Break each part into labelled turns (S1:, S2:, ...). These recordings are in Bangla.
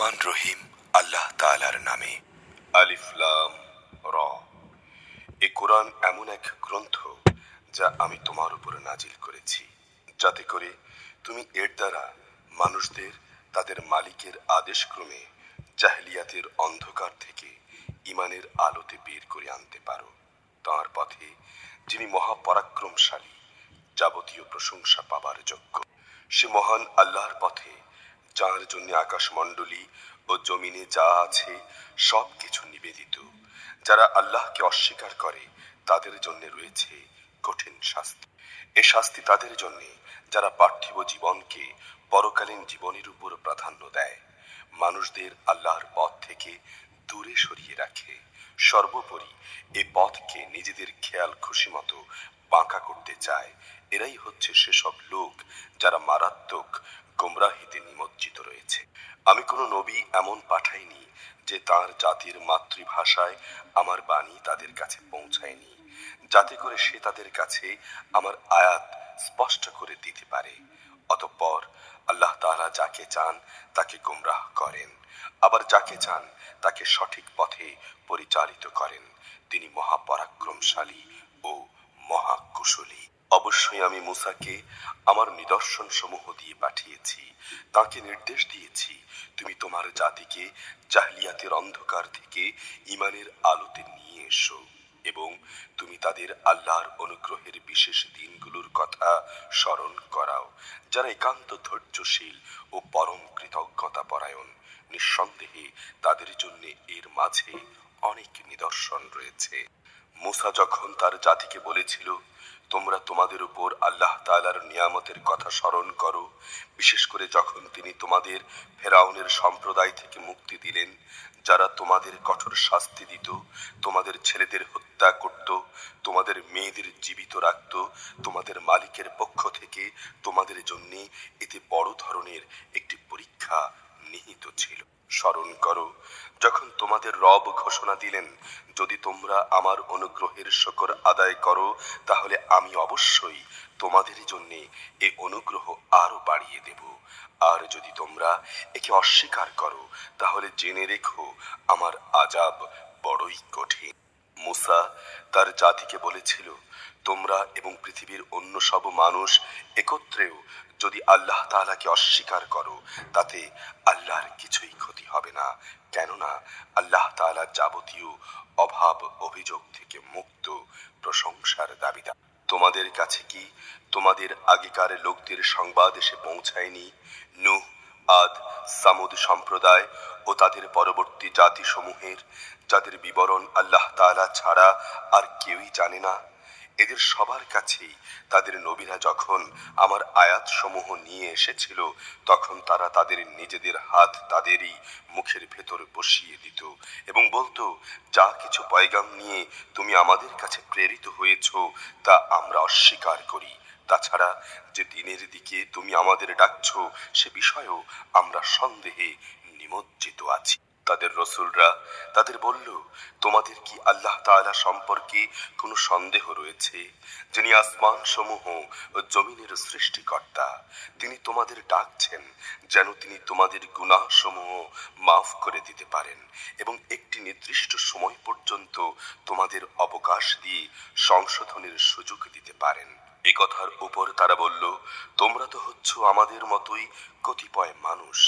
S1: রহমান রহিম আল্লাহ তাআলার নামে আলিফলাম র এ কোরআন এমন এক গ্রন্থ যা আমি তোমার উপর নাজিল করেছি। যাতে করে তুমি এর দ্বারা মানুষদের, তাদের মালিকের আদেশক্রমে জাহলিয়াতের অন্ধকার থেকে ইমানের আলোতে বের করে আনতে পারো। তাঁর পথে যিনি মহাপরাক্রমশালী, যাবতীয় প্রশংসা পাবার যোগ্য, সে মহান আল্লাহর পথে যার জন্য আকাশমণ্ডলী ও জমিনে যা আছে সব কিছু নিবেদিত। যারা আল্লাহকে অস্বীকার করে, তাদের জন্য রয়েছে কঠিন শাস্তি। এ শাস্তি তাদের জন্য, যারা পার্থিব জীবনকে পরকালীন জীবনের উপর প্রাধান্য দেয়। মানুষদের আল্লাহর পথ থেকে দূরে সরিয়ে রাখে। সর্বোপরি এ পথকে নিজেদের খেয়াল খুশি মতো বাঁকা করতে চায়। এরাই হচ্ছে সেসব লোক যারা মারাত্মক গোমরাহিতে নিমজ্জিত রয়েছে। আমি কোনো নবী এমন পাঠাইনি যে তার জাতির মাতৃভাষায় আমার বাণী তাদের কাছে পৌঁছায়নি, যাতে করে সে তাদের কাছে আমার আয়াত স্পষ্ট করে দিতে পারে। অতঃপর আল্লাহ তাআলা যাকে চান তাকে গুমরাহ করেন, আবার যাকে চান তাকে সঠিক পথে পরিচালিত করেন। তিনি মহাপরাক্রমশালী ও মহাকুশলী। অবশ্যই আমি মুসাকে আমার নিদর্শন সমূহ দিয়ে পাঠিয়েছি, তাকে নির্দেশ দিয়েছি, তুমি তোমার জাতিকে জাহলিয়াতের অন্ধকার থেকে ইমানের আলোতে নিয়ে এসো এবং তুমি তাদের আল্লাহর অনুগ্রহের বিশেষ দিনগুলোর কথা স্মরণ করাও, যারা একান্ত ধৈর্যশীল ও পরম কৃতজ্ঞতা পরায়ণ নিঃসন্দেহে তাদের জন্য এর মাঝে অনেক নিদর্শন রয়েছে। মুসা যখন তার জাতিকে বলেছিল তোমরা তোমাদের উপর আল্লাহ তাআলার নিয়ামতের কথা স্মরণ করো। বিশেষ করে যখন তিনি তোমাদের ফেরাউনের সম্প্রদায় থেকে মুক্তি দিলেন, যারা তোমাদের কঠোর শাস্তি দিত, তোমাদের ছেলেদের হত্যা করত, তোমাদের মেয়েদের জীবিত রাখত, তোমাদের মালিকের পক্ষ থেকে তোমাদের জন্য এতে বড় ধরনের একটি পরীক্ষা নিহিত ছিল। স্মরণ করো, যখন তোমাদের রব ঘোষণা দিলেন, যদি তোমরা আমার অনুগ্রহের শকর আদায় করো, তাহলে আমি অবশ্যই তোমাদের জন্য এ অনুগ্রহ আরও বাড়িয়ে দেব। আর যদি তোমরা একে অস্বীকার করো, তাহলে জেনে রেখো, আমার আজাব বড়ই কঠিন। মুসা তার জাতিকে বলেছিল, তোমরা এবং পৃথিবীর অন্য সব মানুষ একত্রেও যদি আল্লাহ তাআলাকে অস্বীকার করো, তাতে আল্লাহর কিছুই ক্ষতি হবে না। কেননা আল্লাহ তাআলা যাবতীয় অভাব, অভিযোগ থেকে মুক্ত প্রশংসার দাবিদার। তোমাদের কাছে কি তোমাদের আগেকার লোকদের সংবাদ এসে পৌঁছায়নি? নুহ, আদ, সামুদ সম্প্রদায় ও তাদের পরবর্তী জাতিসমূহের, যাদের বিবরণ আল্লাহ তাআলা ছাড়া আর কেউই জানে না? এদের সবার কাছেই তাদের নবীরা যখন আমার আয়াত সমূহ নিয়ে এসেছিল, তখন তারা তাদের নিজেদের হাত তাদেরই মুখের ভেতর বসিয়ে দিত এবং বলতো, যা কিছু পয়গাম নিয়ে তুমি আমাদের কাছে প্রেরিত হয়েছ, তা আমরা অস্বীকার করি। তাছাড়া যে দিনের দিকে তুমি আমাদের ডাকছ, সে বিষয়েও আমরা সন্দেহে নিমজ্জিত আছি। তাদের রসুলরা। তাদের বলল, তোমাদের কি আল্লাহ তাআলা সম্পর্কে কোনো সন্দেহ রয়েছে? যিনি আসমান সমূহ ও জমিনের সৃষ্টিকর্তা, তিনি তোমাদের ডাকছেন যেন তিনি তোমাদের গুনাহ সমূহ মাফ করে দিতে পারেন এবং একটি নির্দিষ্ট সময় পর্যন্ত তোমাদের অবকাশ দিয়ে সংশোধনের সুযোগ দিতে পারেন। এ কথার উপর তারা বলল, তোমরা তো হচ্ছ আমাদের মতোই কতিপয় মানুষ।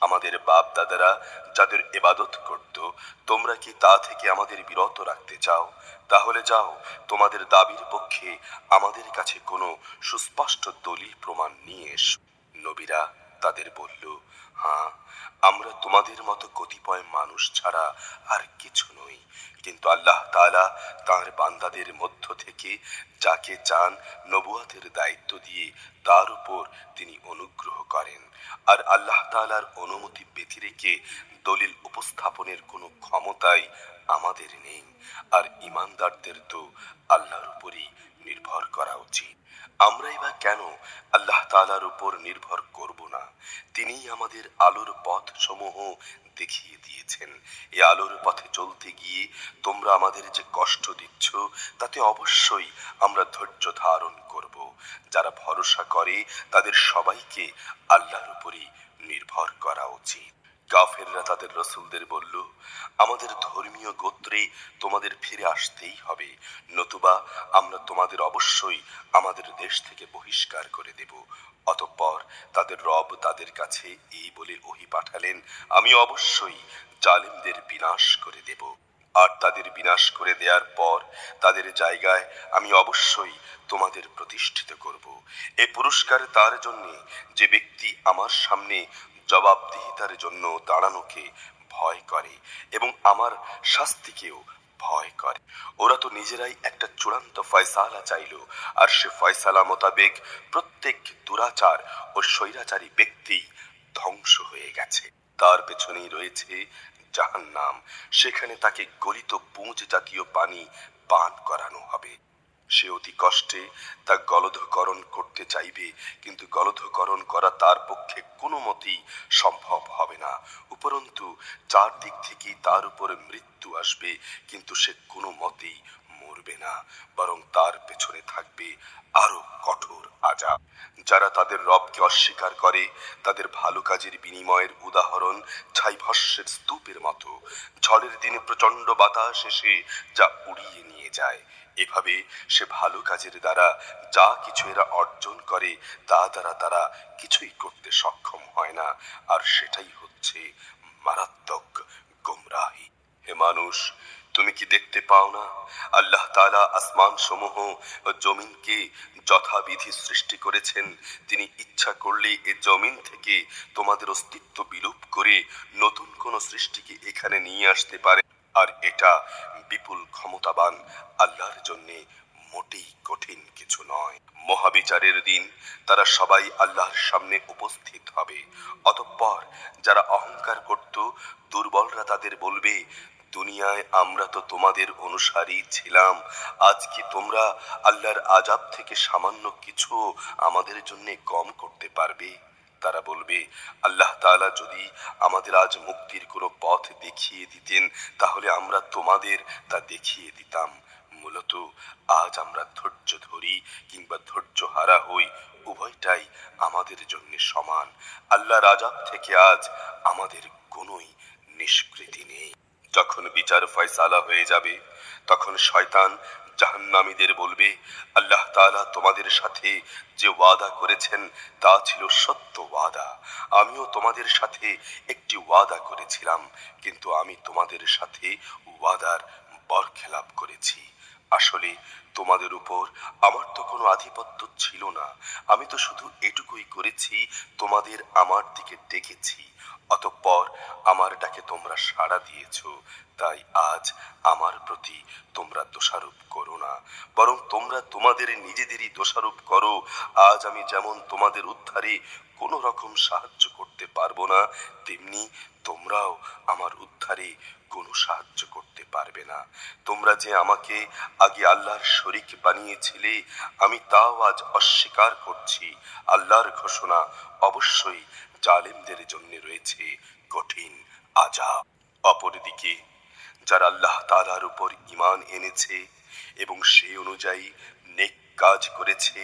S1: আমাদের বাপ দাদারা যাদের এবাদত করত, তোমরা কি তা থেকে আমাদের বিরত রাখতে চাও? তাহলে যাও, তোমাদের দাবির পক্ষে আমাদের কাছে কোনো সুস্পষ্ট দলিল প্রমাণ নিয়ে এসো। নবীরা তাদের বলল হ্যাঁ আমরা তোমাদের মতো কতিপয় মানুষ ছাড়া আর কিছু নই। কিন্তু আল্লাহ তাআলা তার বান্দাদের মধ্য থেকে যাকে চান নবুয়াতের দায়িত্ব দিয়ে তার উপর তিনি অনুগ্রহ করেন। আর আল্লাহ তাআলার অনুমতি ব্যতি রেখে দলিল উপস্থাপনের কোনো ক্ষমতাই আমাদের নেই। আর ইমানদারদের তো আল্লাহর উপরই নির্ভর করা উচিত। আমরাই বা কেন আল্লাহ তাআলার উপর নির্ভর করব না? তিনিই আমাদের আলোর পথ সমূহ দেখিয়ে দিয়েছেন। এই আলোর পথে চলতে গিয়ে তোমরা আমাদের যে কষ্ট দিচ্ছ, তাতে অবশ্যই আমরা ধৈর্য ধারণ করব। যারা ভরসা করে, তাদের সবাইকে আল্লাহর উপরই নির্ভর করা উচিত। কাফেররা তাদের রসুলদের বলল, আমাদের ধর্মীয় গোত্রে তোমাদের ফিরে আসতেই হবে। নতুবা আমরা তোমাদের অবশ্যই আমাদের দেশ থেকে বহিষ্কার করে দেব। অতঃপর তাদের রব তাদের কাছে এই বলে ওহি পাঠালেন, আমি অবশ্যই জালিমদের বিনাশ করে দেব। আর তাদের বিনাশ করে দেওয়ার পর তাদের জায়গায় আমি অবশ্যই তোমাদের প্রতিষ্ঠিত করব। এ পুরস্কার তার জন্যে যে ব্যক্তি আমার সামনে জবাবদিহিতার জন্য দাঁড়ানোকে ভয় করে এবং আমার শাস্তিকেও ভয় করে। ওরা তো নিজেরাই একটা চূড়ান্ত ফয়সালা চাইল, আর সে ফয়সালা মোতাবেক প্রত্যেক দুরাচার ও স্বৈরাচারী ব্যক্তি ধ্বংস হয়ে গেছে। তার পেছনেই রয়েছে জাহান্নাম। সেখানে তাকে গলিত পুঁজ জাতীয় পানি পান করানো হবে। সে অতি কষ্টে তা গলধকরণ করতে চাইবে, কিন্তু গলধকরণ করা তার পক্ষে কোনো মতেই সম্ভব হবে না। উপরন্তু চারদিক থেকেই তার উপরে মৃত্যু আসবে, কিন্তু সে কোনো মতেই মরবে না, বরং তার পেছনে থাকবে আরও কঠোর আজাব যারা তাদের রবকে অস্বীকার করে, তাদের ভালো কাজের বিনিময়ের উদাহরণ ছাইভস্যের স্তূপের মতো। ঝড়ের দিনে প্রচণ্ড বাতাস এসে যা উড়িয়ে নিয়ে যায়। এভাবে সে ভালো কাজের দ্বারা যা কিছু এরা অর্জন করে, তা দ্বারা তারা কিছুই করতে সক্ষম হয় না। আর সেটাই হচ্ছে মারাত্মক গোমরাহি। হে মানুষ, তুমি কি দেখতে পাও না? আল্লাহ তাআলা আসমান সমূহ জমিনকে যথাবিধি সৃষ্টি করেছেন। তিনি ইচ্ছা করলে এ জমিন থেকে তোমাদের অস্তিত্ব বিলোপ করে নতুন কোন সৃষ্টিকে এখানে নিয়ে আসতে পারে আর এটা বিপুল ক্ষমতাবান, আল্লাহর জন্য মোটেই কঠিন কিছু নয়। মহাবিচারের দিন, তারা সবাই আল্লাহর সামনে উপস্থিত হবে। অতঃপর যারা অহংকার করত, দুর্বলরা তাদের বলবে, দুনিয়ায় আমরা তো তোমাদের অনুসারী ছিলাম। আজ কি তোমরা আল্লাহর আজাব থেকে সামান্য কিছু আমাদের জন্য কম করতে পারবে? তারা বলবে, আল্লাহ তাআলা যদি আমাদের আজ মুক্তির কোনো পথ দেখিয়ে দিতেন, তাহলে আমরা তোমাদের তা দেখিয়ে দিতাম। মূলত আজ আমরা ধৈর্য ধরি কিংবা ধৈর্য হারা হই, উভয়টাই আমাদের জন্য সমান। আল্লাহ রাজাব থেকে আজ আমাদের কোনোই নিষ্কৃতি নেই। যখন বিচার ফয়সালা হয়ে যাবে, তখন শয়তান জাহান্নামীদের বলবে, আল্লাহ তাআলা তোমাদের সাথে যে ওয়াদা করেছেন, তা ছিল সত্য ওয়াদা। আমিও তোমাদের সাথে একটি ওয়াদা করেছিলাম, কিন্তু আমি তোমাদের সাথে ওয়াদার বরখেলাপ করেছি। আসলে তোমাদের উপর আমার তো কোনো আধিপত্য ছিল না। আমি তো শুধু এটুকুই করেছি, তোমাদের আমার দিকে ডেকেছি। অতঃপর আমার ডাকে তোমরা সাড়া দিয়েছ, তাই আজ আমার প্রতি তোমরা দোষারোপ তোমাদের নিজেদেরই দোষারোপ করো। আজ আমি যেমন তোমাদের উদ্ধারে কোনো রকম সাহায্য করতে পারব না, তেমনি তোমরাও আমার উদ্ধারে কোনো সাহায্য করতে পারবে না। তোমরা যে আমাকে আগে আল্লাহর শরিক বানিয়েছিলে, আমি তাও আজ অস্বীকার করছি। আল্লাহর ঘোষণা অবশ্যই জালেমদের জন্য রয়েছে। কঠিন আজাব অপরদিকে, যারা আল্লাহ তাআলার উপর ঈমান এনেছে এবং সেই অনুযায়ী কাজ করেছে,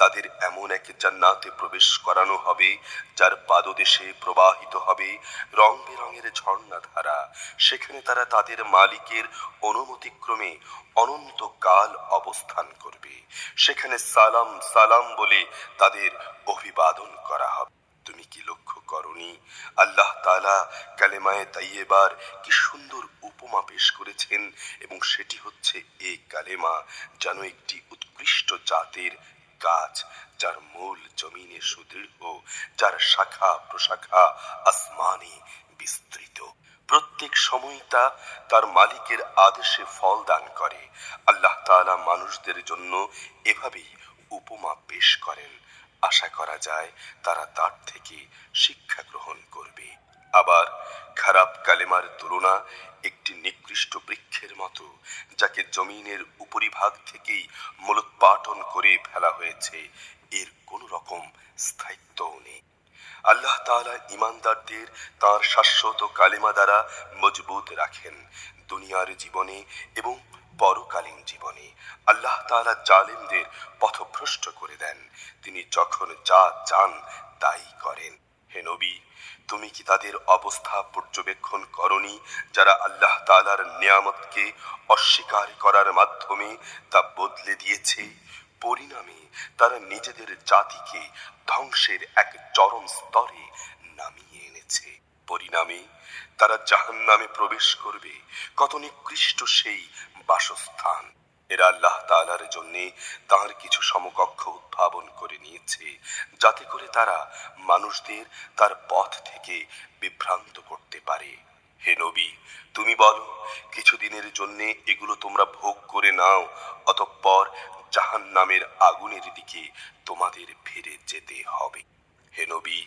S1: তাদের এমন এক জান্নাতে প্রবেশ করানো হবে, যার পাদদেশে প্রবাহিত হবে রং বেরঙের ঝর্ণা ধারা সেখানে তারা তাদের মালিকের অনুমতিক্রমে অনন্তকাল অবস্থান করবে। সেখানে সালাম সালাম বলে তাদের অভিবাদন করা হবে। তুমি কি লক্ষ্য করনি? আল্লাহ তাআলা কালেমায়ে তাইয়েবার কি সুন্দর উপমা পেশ করেছেন এবং সেটি হচ্ছে এই কালেমা যেন একটি উৎকৃষ্ট জাতের গাছ যার মূল জমিনে সুদৃঢ়, যার শাখা প্রশাখা আসমানে বিস্তৃত। প্রত্যেক সময় তা তার মালিকের আদেশে ফল দান করে। আল্লাহ তাআলা মানুষদের জন্য এভাবেই উপমা পেশ করেন। আশা করা যায় তারা তার থেকে শিক্ষা গ্রহণ করবে। আবার খারাপ কালেমার তুলনা একটি নিকৃষ্ট বৃক্ষের মতো, যাকে জমিনের উপরিভাগ থেকেই মূলোৎপাটন করে ফেলা হয়েছে, এর কোনো রকম স্থায়িত্বও নেই। আল্লাহ তাআলা ইমানদারদের তার শাশ্বত কালিমা দ্বারা মজবুত রাখেন। দুনিয়ার জীবনে এবং পরকালীন জীবনে আল্লাহ তাআলা জালেমদের পথভ্রষ্ট করে দেন। তিনি যখন যা চান তাই করেন। হে নবী, তুমি কি তাদের অবস্থা পর্যবেক্ষণ করনি যারা আল্লাহ তাআলার নিয়ামতকে অস্বীকার করার মাধ্যমে তা বদলে দিয়েছে? পরিণামে তারা নিজেদের জাতিকে ধ্বংসের এক চরম স্তরে নামিয়ে এনেছে। পরিণামে তারা জাহান্নামে প্রবেশ করবে। কত নিকৃষ্ট সেই বাসস্থান। এরা আল্লাহ তাআলার জন্যে তার কিছু সমকক্ষ উদ্ভাবন করে নিয়েছে, যাতে করে তারা মানুষদের তার পথ থেকে বিভ্রান্ত করতে পারে। হে নবী, তুমি বলো, কিছুদিনের জন্য এগুলো তোমরা ভোগ করে নাও, অতঃপর জাহান্নামের আগুনের দিকে তোমাদের ফিরে যেতে হবে। হে নবী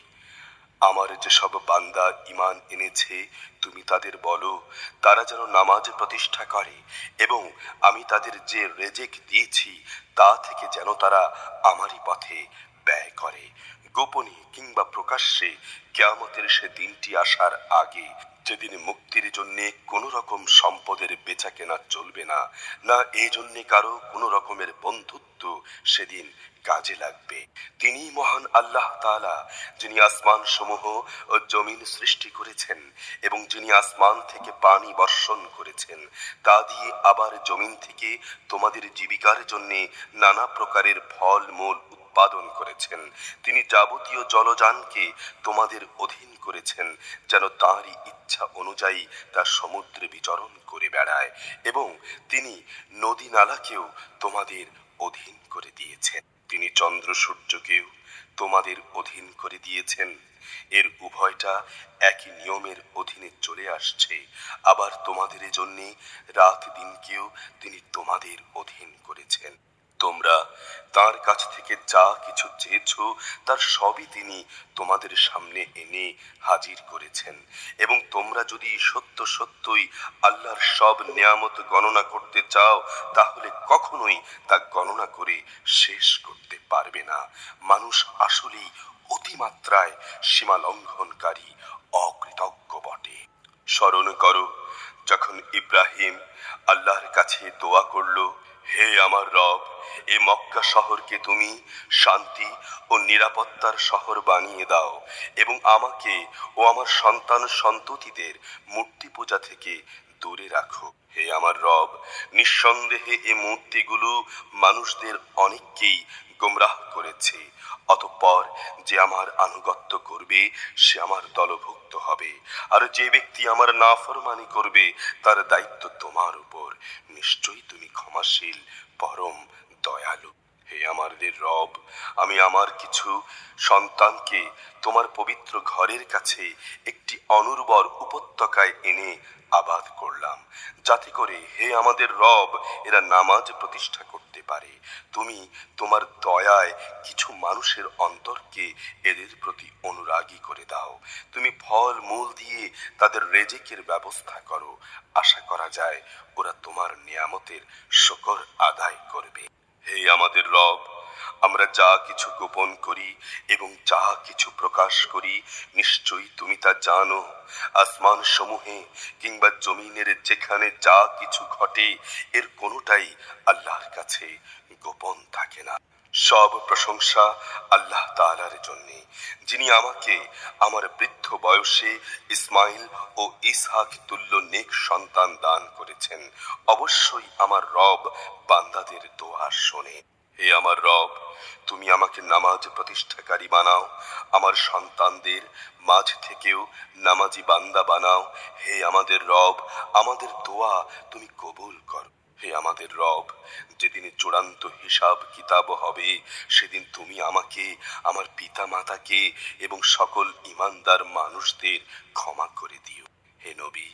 S1: আমার যেসব বান্দা ইমান এনেছে, তুমি তাদের বলো, তারা যেন নামাজ প্রতিষ্ঠা করে এবং আমি তাদের যে রেজেক দিয়েছি, তা থেকে যেন তারা আমারই পথে ব্যয় করে। গোপনে কিংবা প্রকাশ্যে কেয়ামতের সে দিনটি আসার আগে যেদিন মুক্তির জন্যে কোনো রকম সম্পদের বেচা কেনা চলবে না না এই জন্যে কারও কোনো রকমের বন্ধুত্ব সেদিন কাজে লাগবে। তিনি মহান আল্লাহ তাআলা, যিনি আসমান সমূহ ও জমিন সৃষ্টি করেছেন এবং যিনি আসমান থেকে পানি বর্ষণ করেছেন, তা দিয়ে আবার জমিন থেকে তোমাদের জীবিকার জন্য নানা প্রকারের ফল, মূল উৎপাদন করেছেন। তিনি যাবতীয় জলযানকে তোমাদের অধীন করেছেন, যেন তাঁরই ইচ্ছা অনুযায়ী তা সমুদ্রে বিচরণ করে বেড়ায় এবং তিনি নদী নালাকেও তোমাদের অধীন করে দিয়েছেন। তিনি চন্দ্র সূর্যকেও তোমাদের অধীন করে দিয়েছেন। এর উভয়টা একই নিয়মের অধীনে চলে আসছে। আবার তোমাদের জন্যে রাত দিনকেও তিনি তোমাদের অধীন করেছেন। তোমরা তার কাছ থেকে যা কিছু চেয়েছ, তার সবই তিনি তোমাদের সামনে এনে হাজির করেছেন। এবং তোমরা যদি সত্য সত্যই আল্লাহর সব নিয়ামত গণনা করতে চাও, তাহলে কখনোই তা গণনা করে শেষ করতে পারবে না। মানুষ আসলেই অতিমাত্রায় সীমা লঙ্ঘনকারী অকৃতজ্ঞ বটে। স্মরণ করো, যখন ইব্রাহিম আল্লাহর কাছে দোয়া করল হে আমার রব, এ মক্কা শহরকে তুমি শান্তি ও নিরাপত্তার শহর বানিয়ে দাও এবং আমাকে ও আমার সন্তান সন্ততিদের মূর্তি পূজা থেকে দূরে রাখো। হে আমার রব, নিঃসন্দেহে এ মূর্তিগুলো মানুষদের অনেককেই গোমরাহ করেছি। অতঃপর যে আমার আনুগত্য করবে, সে আমার দলভুক্ত হবে। আর যে ব্যক্তি আমার নাফরমানি করবে, তার দায়িত্ব তোমার উপর। নিশ্চয়ই তুমি ক্ষমাশীল, পরম দয়ালু। হে আমাদের রব, আমি আমার কিছু সন্তানকে তোমার পবিত্র ঘরের কাছে একটি অনুর্বর উপত্যকায় এনে আবাদ করলাম, যাতে করে হে আমাদের রব, এরা নামাজ প্রতিষ্ঠা করতে পারে। তুমি তোমার দয়ায় কিছু মানুষের অন্তরকে এদের প্রতি অনুরাগী করে দাও। তুমি ফল মূল দিয়ে তাদের রেজেকের ব্যবস্থা করো। আশা করা যায়, ওরা তোমার নিয়ামতের শকর আদায় করবে। হে আমাদের রব, আমরা যা কিছু গোপন করি এবং যা কিছু প্রকাশ করি, নিশ্চয়ই তুমি তা জানো। আসমান সমূহে কিংবা জমিনের যেখানে যা কিছু ঘটে, এর কোনোটাই আল্লাহর কাছে গোপন থাকে না। সব প্রশংসা আল্লাহ তাআলার জন্যে। যিনি আমাকে আমার বৃদ্ধ বয়সে ইসমাইল ও ইসহাক তুল্য নেক সন্তান দান করেছেন, অবশ্যই আমার রব বান্দাদের দোয়া শোনে। হে আমার রব, তুমি আমাকে নামাজ প্রতিষ্ঠাকারী বানাও, আমার সন্তানদের মাঝ থেকেও নামাজি বান্দা বানাও। হে আমাদের রব, আমাদের দোয়া তুমি কবুল করো। হে আমাদের রব, যেদিনে চূড়ান্ত হিসাব কিতাব হবে, সেদিন তুমি আমাকে, আমার পিতা মাতাকে এবং সকল ইমানদার মানুষদের ক্ষমা করে দিও। হে নবী,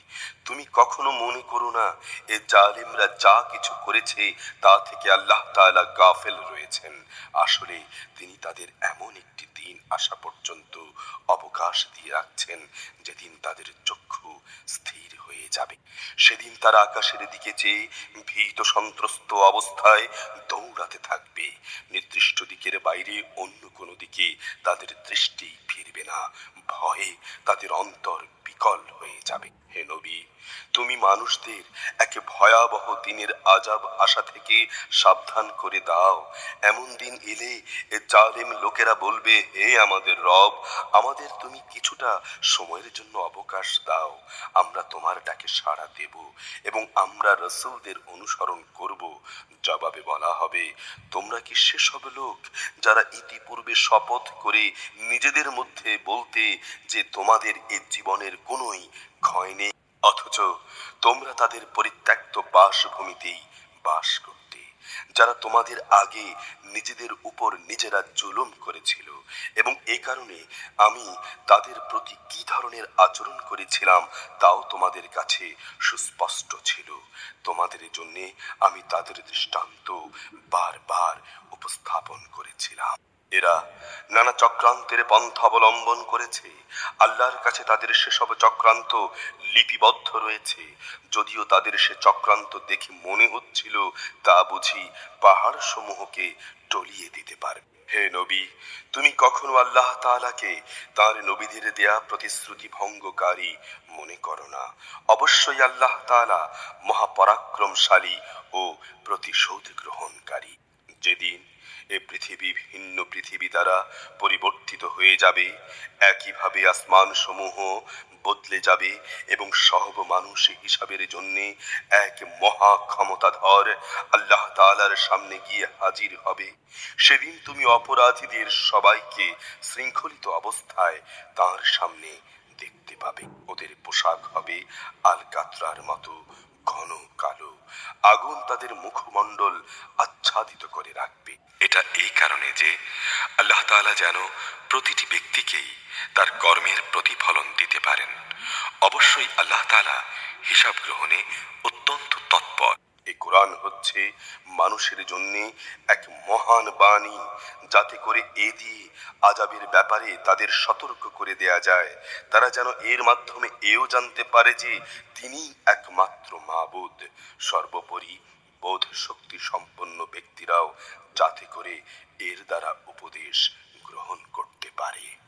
S1: তুমি কখনো মনে করো না, এ জালিমরা যা কিছু করেছে, তা থেকে আল্লাহ তাআলা গাফেল রয়েছেন। আসলে তিনি তাদের এমন একটি দিন আসা পর্যন্ত অবকাশ দিয়ে রাখছেন। যেদিন তাদের চক্ষু স্থির হয়ে যাবে, সেদিন তারা আকাশের দিকে চেয়ে ভীত সন্ত্রস্ত অবস্থায় দৌড়াতে থাকবে। নির্দিষ্ট দিকের বাইরে অন্য কোনো দিকে তাদের দৃষ্টি ফিরবে না। ভয়ে তাদের অন্তর বিকল হয়ে যাবে। হে নবী, তুমি মানুষদের এক ভয়াবহ দিনের আজাব আশা থেকে সাবধান করে দাও। এমন দিন এলে এ জালেম লোকেরা বলবে, হে আমাদের রব, আমাদের তুমি কিছুটা সময়ের জন্য অবকাশ দাও। আমরা তোমার ডাকে সাড়া দেব এবং আমরা রসুলদের অনুসরণ করব। জবাবে বলা হবে, তোমরা কি সেসব লোক যারা ইতিপূর্বে শপথ করে নিজেদের মধ্যে বলতে যে তোমাদের এ জীবনের কোনোই ক্ষয় নেই অথচ তোমরা তাদের পরিত্যক্ত বাসভূমিতেই বাস করতে, যারা তোমাদের আগে নিজেদের উপর নিজেরা জুলুম করেছিল। এবং এ কারণে আমি তাদের প্রতি কি ধরনের আচরণ করেছিলাম, তাও তোমাদের কাছে সুস্পষ্ট ছিল। তোমাদের জন্য আমি তাদের দৃষ্টান্ত বারবার উপস্থাপন করেছিলাম। এরা নানা চক্রান্তের পন্থা অবলম্বন করেছে। আল্লাহর কাছে তাদের সেসব চক্রান্ত লিপিবদ্ধ রয়েছে। যদিও তাদের সে চক্রান্ত দেখে মনে হচ্ছিল তা বুঝি পাহাড় সমূহকে টলিয়ে দিতে পারবে। হে নবী, তুমি কখনো আল্লাহ তাআলাকে তার নবীদের দেয়া প্রতিশ্রুতি ভঙ্গকারী মনে করো না। অবশ্যই আল্লাহ তাআলা মহাপরাক্রমশালী ও প্রতিশোধ গ্রহণকারী। যেদিন এ পৃথিবী ভিন্ন পৃথিবী দ্বারা পরিবর্তিত হয়ে যাবে, একইভাবে আসমান সমূহ বদলে যাবে এবং সব মানুষ হিসাবের জন্য এক মহা ক্ষমতাধর আল্লাহ তাআলার সামনে গিয়ে হাজির হবে। সেদিন তুমি অপরাধীদের সবাইকে শৃঙ্খলিত অবস্থায় তার সামনে দেখতে পাবে। ওদের পোশাক হবে আল কাতরার মতো ঘন কালো। আগুন তাদের মুখমণ্ডল আচ্ছাদিত করে রাখবে। এটা এই কারণে যে আল্লাহ তালা যেন প্রতিটি ব্যক্তিকেই তার কর্মের প্রতিফলন দিতে পারেন। অবশ্যই আল্লাহ তালা হিসাব গ্রহণে অত্যন্ত তৎপর। এই কোরআন হচ্ছে মানুষের জন্য এক মহান বাণী। যাতে করে এ দিয়ে আজাবের ব্যাপারে তাদের সতর্ক করে দেয়া যায়। তারা যেন এর মাধ্যমে এও জানতে পারে যে তিনি একমাত্র মাবুদ। সর্বোপরি বোধ শক্তি সম্পন্ন ব্যক্তিরাও যাতে করে এর দ্বারা উপদেশ গ্রহণ করতে পারে।